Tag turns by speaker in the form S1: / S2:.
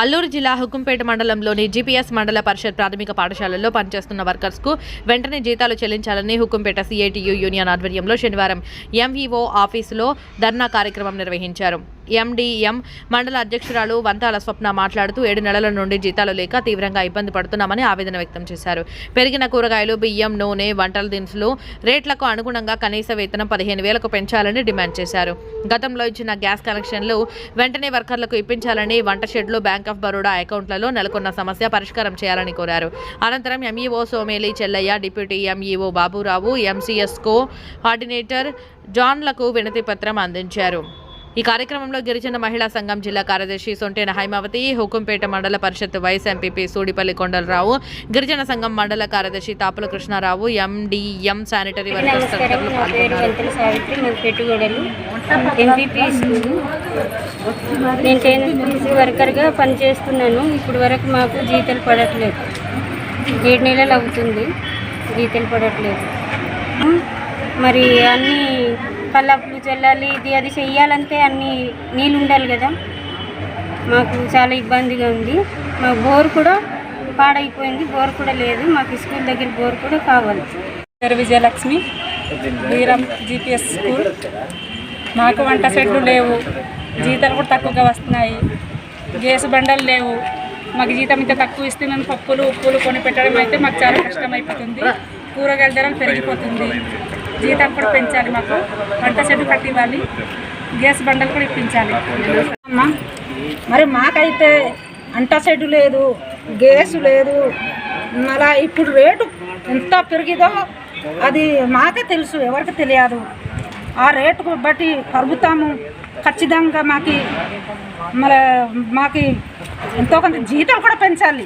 S1: అల్లూరు జిల్లా హుకుంపేట మండలంలోని జీపీఎస్ మండల పరిషత్ ప్రాథమిక పాఠశాలల్లో పనిచేస్తున్న వర్కర్స్కు వెంటనే జీతాలు చెల్లించాలని హుకుంపేట సిఐటియు యూనియన్ ఆధ్వర్యంలో శనివారం ఎంఈఓ ఆఫీసులో ధర్నా కార్యక్రమం నిర్వహించారు. ఎండిఎం మండల అధ్యక్షురాలు వంతాల స్వప్న మాట్లాడుతూ ఏడు నెలల నుండి జీతాలు లేక తీవ్రంగా ఇబ్బంది పడుతున్నామని ఆవేదన వ్యక్తం చేశారు. పెరిగిన కూరగాయలు బియ్యం నూనె వంటల దినుసులు రేట్లకు అనుగుణంగా కనీస వేతనం పదిహేను వేలకు పెంచాలని డిమాండ్ చేశారు. గతంలో ఇచ్చిన గ్యాస్ కనెక్షన్లు వెంటనే వర్కర్లకు ఇప్పించాలని వంట షెడ్లు బ్యాంక్ ఆఫ్ బరోడా అకౌంట్లలో నెలకొన్న సమస్య పరిష్కారం చేయాలని కోరారు. అనంతరం MEO Someli Chellaiah deputy MEO Baburao MCS co coordinator జాన్లకు వినతి పత్రం అందించారు. ఈ కార్యక్రమంలో గిరిజన మహిళా సంఘం జిల్లా కార్యదర్శి సొంటేన హైమావతి హుకుంపేట మండల పరిషత్ వైస్ ఎంపీపీ సూడిపల్లి కొండలరావు గిరిజన సంఘం మండల కార్యదర్శి Tapula Krishnarao MDM sanitary workers
S2: నేను టెన్పీసీ వర్కర్గా పనిచేస్తున్నాను. ఇప్పుడు వరకు మాకు జీతాలు పడట్లేదు. ఏడు నెలలు అవుతుంది జీతాలు పడట్లేదు. మరి అన్నీ కల్లప్పులు చల్లాలి ఇది అది చెయ్యాలంటే అన్ని నీళ్ళు ఉండాలి కదా. మాకు చాలా ఇబ్బందిగా ఉంది. మా బోర్ కూడా పాడైపోయింది. బోర్ కూడా లేదు. మాకు స్కూల్ దగ్గర బోర్ కూడా కావాలి.
S3: పేరు విజయలక్ష్మి వీరం జీపీఎస్ స్కూల్. మాకు వంట సెట్లు లేవు. జీతాలు కూడా తక్కువగా వస్తున్నాయి. గ్యాస్ బండలు లేవు. మాకు జీతం ఇంత తక్కువ ఇస్తే మేము పప్పులు ఉప్పులు కొని పెట్టడం అయితే మాకు చాలా కష్టమైపోతుంది. కూరగాయల ధర పెరిగిపోతుంది. జీతం కూడా పెంచాలి మాకు. వంట సెట్లు కట్టి ఇవ్వాలి గ్యాస్ బండలు కూడా ఇప్పించాలి.
S4: అమ్మా మరి మాకైతే అంట సెట్ లేదు గ్యాస్ లేదు. మళ్ళా ఇప్పుడు రేటు ఎంత పెరిగిదో అది మాకే తెలుసు ఎవరికి తెలియదు. ఆ రేటుకు బట్టి ప్రభుత్వము ఖచ్చితంగా మాకి మరి మాకి ఎంతో కొంత జీతాలు కూడా పెంచాలి.